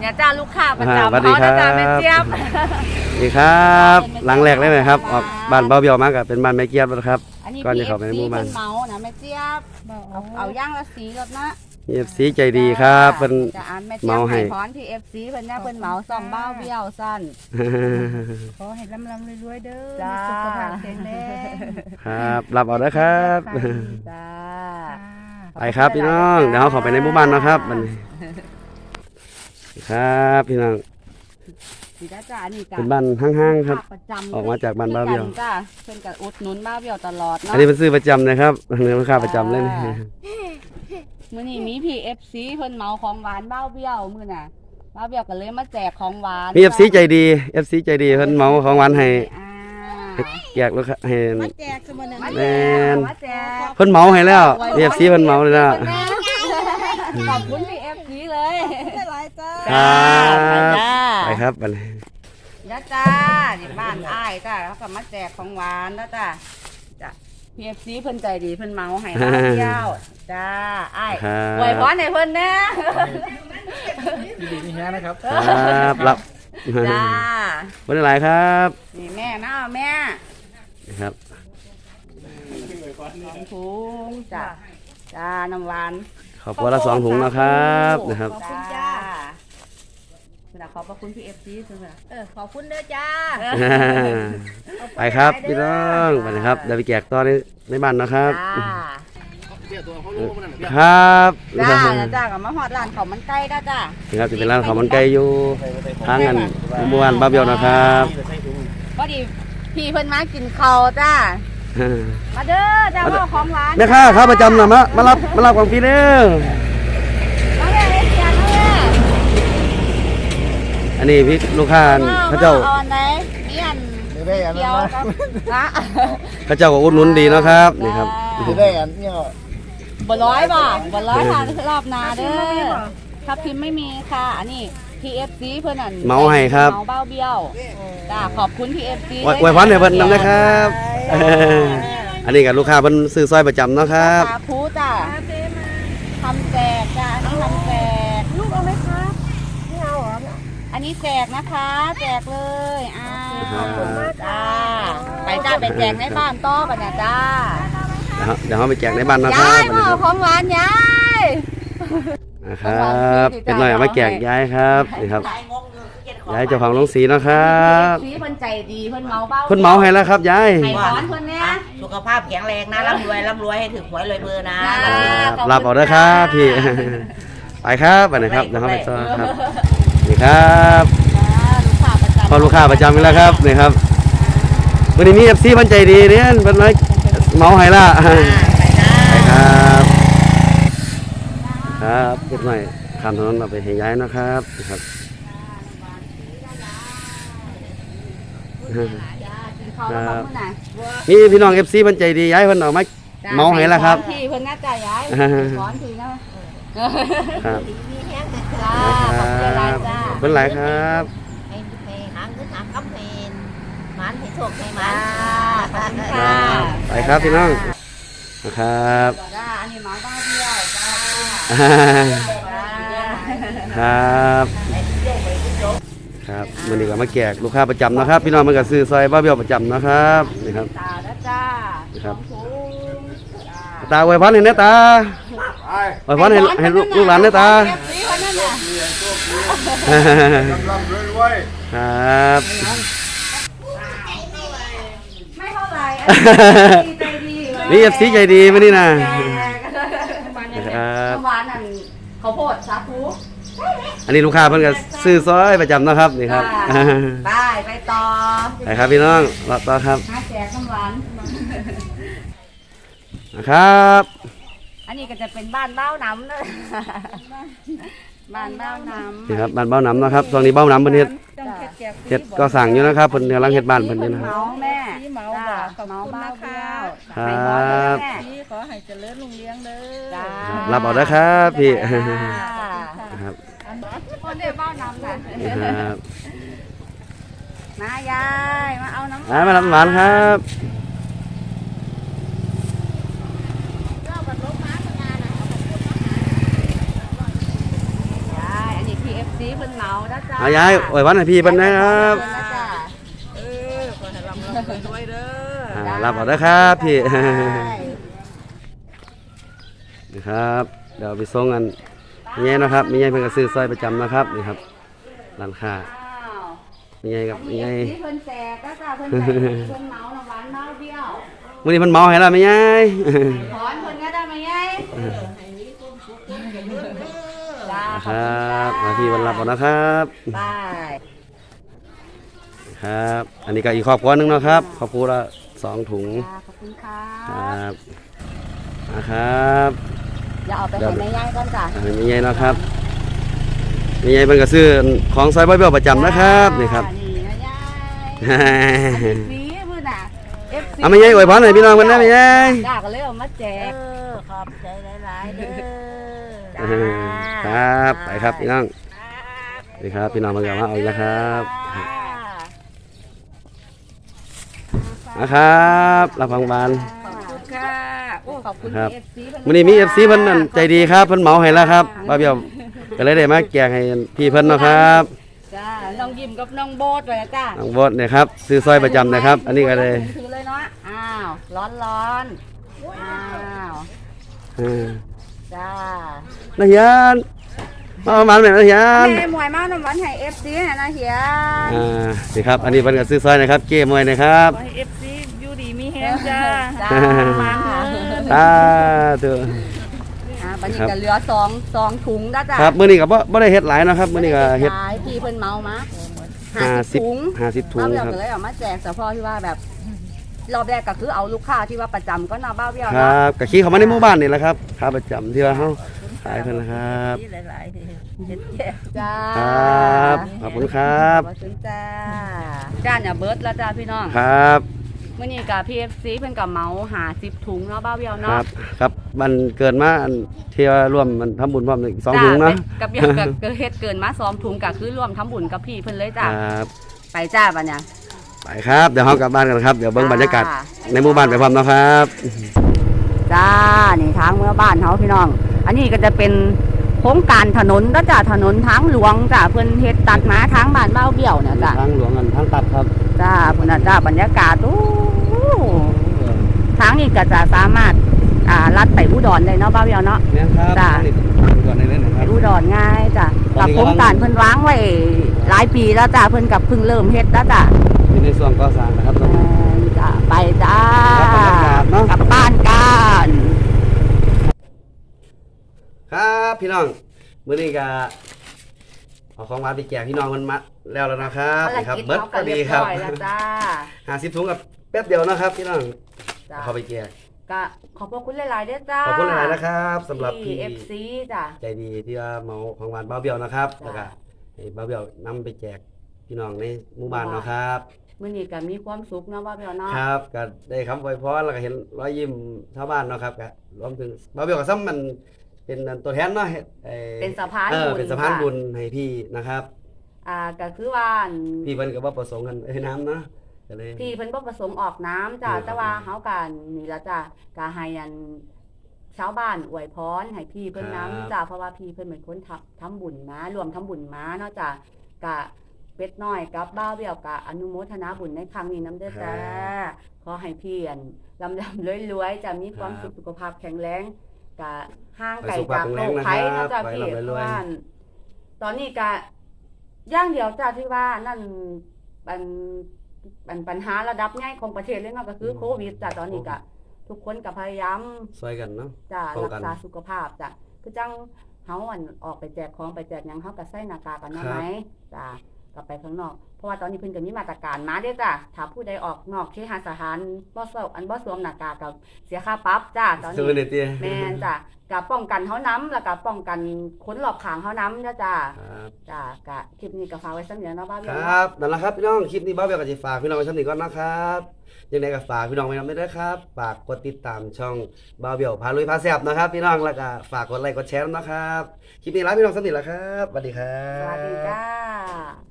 เนี่ยจ้าลูกค้าประอ่าจำสวัสดีเขานะจ้าครับ แม่เจี๊ยบดีครับ หลังแรกเลยไหมครับ ออกบ้านเบาเบียวมากกับเป็นบ้านแม่เกียบแล้วครับ อันนี้ก่อนพีจะเอเข้าฟไปในซีหมู่บ้านเป็นเมานะแม่เจี๊ยบเอาเอาย่างละสีรถนะเอฟซีใจดีครับเป็น จะอ่านแม่เจี๊ยบเมาให้ ให้พรที่เอฟซีเพิ่นเนี่ยเพิ่นเมาซ่อมเบ้าเบี้ยวสั้น ขอให้ลำลำรวยๆเด้อจ้ามีสุขภาพแข็งแรงครับรับเอาแล้วครับ จ้าไปครับพี่น้อง เดี๋ยวเราเขอไปในหมู่บ้านนะครับบัดนี้ ครับพี่น้องสีจ้าจ้าอันนี้จ้าเป็นบ้านห้างๆครับ ประจำออกมาจากบ้านบ้าเบี้ยวจ้าเพิ่นก็อุดหนุนบ้าเบี้ยวตลอดอัเนาะนนี้เป็นซื้อประจำนะครับเนื้อค่าประจำเลยนะมื้อนี้มีพีเอฟซีเพิ่นเมาของหวานบ้าเบี้ยวมื้อน่ะบ้าเบี้ยวก็เลยมาแจกของหวานมีเอฟซีใจดีเอฟซีใจดีเพิ่นเหมาของหวานให้อ่าแจกลูกค้าให้มาแจกสมนังมาแม่แจกนมาแจกเพิ่นเหมาให้แล้วเอฟซีเพิ่นเหมาเลยนะขอบคุณพีเอฟซีเลย ได้หลายจ้าครับจ้าไปครับบัดนี้จ้าจ้านี่บ้านอ้ายจ้าแล้วก็มาแจกของหวานแล้วจ้าจ้าพีเอฟซีเพิ่นใจดีเพิ่นเมาให้มาเที่ยวจ้าอ้ายครับอวยพรให้เพิ่นนะดีๆนี่ฮะนะครับ ครับรับจ้าวันนี้หลายครับนี่แม่นะแม่นะครับสองถุงจ้าจ้าน้ำหวาน ขอบคุณละสองถุงนะครับนะครับ ขอบคุณจ้า คุณขอบพระคุณพี่เอฟซีสุดเลยเออขอบคุณเด้อจ้าไปครับพี่น้องไปนะครับเดี๋ยวไปแจกต่อในในบ้านนะครับจ้าเบี้ยตัวเขารู้มันนั่นเบี้ยครับจ้าจ้ากับมาหอดร้านเขาวมันไก่ได้จ้านะครับจะเป็นร้านข้าวมันไก่อยู่ทางกันหมู่บ้านบ้านเบียวนะครับพอดีพี่เพิ่นมากินข้าวจ้ามาเด้อจ้าว่าของหวานแม่ค้าครับประจำนะมามารับมารับของพี่เด้อ มาแม่เฮ็ดเสียงมาแม่ อันนี้พี่ลูกค้าเขาเจ้าเอาอันไหนมีอันจะได้อันเกีนั้ยนวนะกับนะเขาเจ้าก็อุดหนุนดีเนาะครับนี่ครับจะได้อันเนี่ยบ่ร้อยบ่บ่ร้อยค่ะรอบหนาเด้อถ้าพิมพ์ไม่มีค่ะอันนี้ PFC เพิ่นอันเมาให้ครับเมาเบ้าเบี้ยวจ้าขอบคุณ PFC อวยอวยพรให้เพิ่นนำนะครับเอออันนี้กับลูกค้าเพิ่นซื้อซอยประจำเนาะครับสาธุจ้าทำแจกจ้า นนี้แจกนะคะแจกเลยอ่าขอบคุณมากจ้าไปจ้าไปแจกในบ้านต่อปะเนี่ยจ้าเดี๋ยวเราไปแจกในบ้านนะคยารับยมาเอาของหวานยายนะครับเป็นหน่อยเอามาแจกยายครับนี่ครับยายเจ้าของโรงสีเนาะครับสีเพิ่นใจดีเพิ่นเมาเบ้าเพิ่นเหมาให้แล้วครับยายให้ร้อนเพิ่นเนี่ย สุขภาพแข็งแรงนะร่ำรวยร่ำรวยให้ถึงหวยรวยเบอร์นะจ้าครับรับเอาเด้อครับพี่ ไปครับไปไหนครับเดี๋ยวเราไปต่อครับนี่ ครับจ้าลูกค้าประจำพอลูกค้าประจำนี่แหล้วครับนี่ครับวันนี้มีเอฟซีเพิ่นใจดีเนี่ยเพิ่นมาเหมาให้ละไปครับครับเก็บหน่อยข้ามถนนเราไปให้ย้ายนะครับนี่ครับจ้ากินข้าวแล้วบอกเพิ่นน่ะนี่พี่น้องเอฟซีเพิ่นใจดีย้ายเพิ่นเอามาจ้เมาให้แล้วครับพี่เพิ่นน่าจะย้ายอ่าร้อนทีนะครับครับ จ้าขอบคุณหลายจ้าเพิ่นหลายครับให้ให้หางขึ้นหางคำเพนมันให้โชคให้มันขอบคุณค่ะรับไปครับพี่น้องนะครับจ้าอันนี้หมาบ้านเดียวจ้าครับครับมันนี้ก็มาแจกลูกค้าประจำนะครับ พี่น้องมันก็ซื้อซอยบ้าเบี้ยวประจำนะครับนี่ครับตาแล้วจ้าครับสองถุงจ้าตาอวยพรให้นะตา อวยพรให้ให้ลูกลูกหลานนะตาเอฟซีคนนั้นน่ะร่ำรวยรวยครับไม่เท่าไหร่อันนี้ใจดีเลยนี่เอฟซีใจดีมานี่นะแจกครับเมื่อวานนั่นข้าวโพดสาคูอันนี้ลูกค้าเพิ่นก็ซื้อซอยประจำนะครับนี่ครับไปไปต่อไปครับพี่น้องรอต่อครับหาแจกน้ำหวานนะครับ อันนี้ก็จะเป็นบ้านเบ้าน้ำเลยบ้านเบ้าน้ำนี่ครับบ้านเบ้าน้ำนะครับตอนนี้เบ้าน้ำเพิ่นเฮ็ดต้องเฮ็ดแจกฟรีเฮ็ดก็สั่งอยู่นะครับเพิ่นกำลังเฮ็ดบ้านเพิ่นอยู่นะครับ เมาแม่ฟรีเหมาจ้บ่ขอบเมาคุณเบ้านะคะเบี้ยวให้ร้อนเลยแม่ฟรีขอให้เจริญรุ่งเรืองเด้อจ้า รับเอาเด้อครับพี่จ้านะครับคนเดียวเบ้าน้ำน่ะนะครับมายาย มาเอาน้ำอ่ามารับหวานครับ ยายอันนี้ PFC เพิ่นเมานะจ้าเอายายอวยวันให้พี่เพิ่นนะครับขอณนะจ้าเออขอให้ร่ำรวยรวยเด้ออ่ารับเอาเด้อครับพี่นี่ครับเดี๋ยวไปส่งกันมีไงนะครับมีไงเพิ่นก็ซื้อซอยประจำนะครับนี่ครับร้านค้าอ้าวมีไงกับมีไงนี่เพิ่นแจกก็จ้าเพิ่นแจกเพิ่นเมาน้ำหวานเมาเบี้ยวมื้อนี้เพิ่นเมาให้แล้วมีไงถอนเพิ่นก็ได้ไหมไงจ้า ขคอบรัคุณจ้าบมาพี่วันรับเอานะครับบายครับ อันนี้ก็อีกครอบครัวหนึงเนาะครับครอบครัวละสองถุงจ้าขอบคุณครัครับบนะครับอย่าเอาไปให้แม่ยายก่อนจ้าอันนี้มีไงเนาะครับมีไงเพิ่นก็ซื้อของซอยบ่อยเบี้ยวประจำนะครับนี่ครับ นี่นะยายอันนี้สีเพิ่นน่ะ FC เอาไม่ไงอวยพรให้พี่น้องเพิ่นนะไม่ไง จ้าก็เลยเอามาแจเอกอขอบใจหลายๆเด้อ ครับ ไปครับพี่น้องสวัสดีครับ พี่น้องเพิ่นก็มาเอาอีกแล้วครับนะครับรับฟังบานขอบคุณค่ะโอ้ขอบคุณครับเอฟซีมื้อนี้มี FC เพิ่นนั่นใจดีครับเพิ่นเหมาให้แล้วครับบ่าวเบี้ยวก็เลยได้มาแจกให้พี่เพิ่นเนาะครับจ้าน้องยิ้มกับน้องโบ๊ทเลยจ้าน้องโบดเนี่ยครับซื้อซอยประจำนะครับ อันนี้ก็เลยถือเลยเนาะอ้าวร้อนร้อนๆอ้าวอ่า จ้านักเรียนมาประมาณแบบนักเรียนแม่หมวยมาน้ำหวานให้เอฟซีนะเฮียอ่านี่ครับ อันนี้เป็นกับซื้อซอยนะครับ เก้มวยนะครับขอให้เอฟซีอยู่ดีมีแฮงจ้าจ้ามาเถอะตาตัวอ่าบันนี้ก็เหลือสองสองถุงนะจ้าครับมื้อนี้ก็บ่บ่ได้เฮ็ดหลายเนาะครับมื้อนี้ก็เฮ็ดขายพี่เพิ่นเมามาห้าห้าสิสิบบถุงห้าสิบถุงบ้าเบี้ยวครับก็เลยเอามาแจกเฉพาะที่ว่าแบบ รอบแรกก็คือเอาลูกค้าที่ว่าประจำก็นาบ้าเบี้ยวคเนาะรับก็ขี่เข้ามาในหมู่บ้านนี่แหละครับขาประจำที่ว่าเฮาขายเพิ่นนะครับ ที่หลายๆที่เฮ็ดแจกจ้าครับขอบคุณครับ ขอบคุณจ้าจ้าเนี่ยเบิร์ดแล้วจ้าพี่น้องครับมื่อนี้กับพีเอฟซีเพิ่นกับเมาหาสิบถุงเนาะบ้าเบี้ยวคเนาะรับครับมันเกินมาอันที่ว่าร่วมมันทำบุญพร้อมอีกสองถุงจ้เนาะกับเบี้ยวกับเกิดเฮ็ดเกินมาสองถุงก็คือรวมทำบุญกับพี่เพิ่นเลยคจ้ารับ ไปจ้าบัดเนี่ย ไปครับ เดี๋ยวเฮากลับบ้านกันครับ เดี๋ยวเบิ่งบรรยากาศจ้ในหมู่บ้านไปพร้อมเนาะครับ จ้า นี่ทางเมื่อบ้านเฮาพี่น้อง อันนี้ก็จะเป็นโครงการถนนก็จ้าถนนทางหลวงจ้าเพิ่นเฮ็ดตัดมาทางบ้านบ้าวเบี้ยวเนี่ยจ้าทางหลวงกันทางตัดครับจ้าพุ่นน่ะจ้าบรรยากาศโอ้ทางนี้ก็จะสามารถอ่าลัดไปอุดรได้เนาะบ้าวเบี้ยวเนาะ เนี่ยครับจ้ะนี่ก่อนในเล่นนะคไปรับ อุดรง่ายจ้ะตอนกับนี้โครงการเพิ่นวางไว้หลายปีแล้วจ้ะเพิ่นกับเพิ่งเริ่มเฮ็ดแล้วจ้ะ อยู่ในส่วนก่อสร้างนะครับตรงนี้แม่นจ้ะไปจ้าครับบรรยากาศเนาะกลับบ้านกันครับพี่น้องมื้อนี้ก็เอาของมาไปแจกพี่น้องมันมาแล้วแล้วนะครับภารนี่ครับกิจเบิดเขาพก็อเรีดียบครับร้อยแล้วจ้า50ถุงกับแป๊บเดียวนะครับ พี่น้องจ้ะเอาเข้าไปแจกก็ขอบพระคุณหลายๆเด้อจ้าขอบคุณหลายๆนะครับสำหรับที่พี่ FC จ้ะใจดีที่ว่าเมาของหวานบ้าวเบี้ยวนะครับ จ้ะแล้วก็ให้บ้าวเบี้ยวนำไปแจกพี่น้องในหมู่บ้านเนาะครับ มื้อนี้ก็มีความสุขเนาะว่าเพียวเนาะครับก็ได้คำอวยพรแล้วก็เห็นรอยยิ้มชาวบ้านเนาะครับก็รวมถึงบ้าวเบี้ยวก็ซ้ำมันเป็นตัวแทนเนาะเฮ็ดไอ้เป็นสะพานเออบุญเป็นสะพานจ้ะบุญให้พี่นะครับอ่าก็คือว่าอันพี่เพิ่นก็บ่ประสงค์กันเอ้ยน้ำเนาะก็เลยพี่เพิ่นบ่ประสงค์ออกน้ำจ้ะอืมแต่ว่าเฮากันนี่ละจ้ะก็ให้อันชาวบ้านอวยพรให้พี่เพิ่นน้ำจ้ะเพราะว่าพี่เพิ่นเป็นคนทำทำบุญมา รวมทำบุญมาเนาะจ้ะกะ เป็ดน้อยกับบ้าวเบี้ยวกะอนุโมทนาบุญในครั้งนี้น้ำเด้อจ้าขอให้พี่อันลำลำรวยๆจะมีความสุขสุขภาพแข็งแรงกะห่างไกลจากโรคภัยเนาะจ้ะพี่เพราะว่าตอนนี้กะอย่างเดียวจ้ะที่ว่านั่นมันปัญปัญหาระดับใหญ่ของประเทศเลยเนาะก็คือโควิดจ้ะตอนนี้ก็ทุกคนก็พยายามช่วยกันเนาะจะป้องรักกันษาสุขภาพจ้ะคือจังเฮาอันออกไปแจกของไปแจกหยังเฮาก็ใส่หน้ากากอนามัยจ้ะ กลับไปข้างนอก เพราะว่าตอนนี้เพิ่นก็มีมาตรการมาเด้อจ้ะถ้าผู้ใดออกนอกเคหสถานบ่สวมอันบ่สวมหน้ากากก็เสียค่าปรับจ้ะตอนซื้อนี้ในเตี้ยแม่นจ้ะก็ป้องกันเฮานํแล้วก็ป้องกันคนรอบข้างเฮานํเด้อจ้ะครับ จ้ะก็คลิปนี้ก็ฝากไว้ซั่นเดียวเนาะบ้าคเบี้ยรเนาะับนั่นแหละครับพี่น้องคลิปนี้บ้าวเบี้ยวก็จะฝากพี่น้องไว้ชั้นนี้ก่อนนะครับยังไงก็ฝากพี่น้องไว้นำด้วยนะครับฝากกดติดตามช่องบ้าวเบี้ยวพาลุยพาแซบนะครับ พี่น้องแล้วก็ฝากกดไลค์กดแชร์นะครับคลิปนี้ลาพี่น้องสนิทแล้วครับสวัสดีครัสบ วัสดีจ้า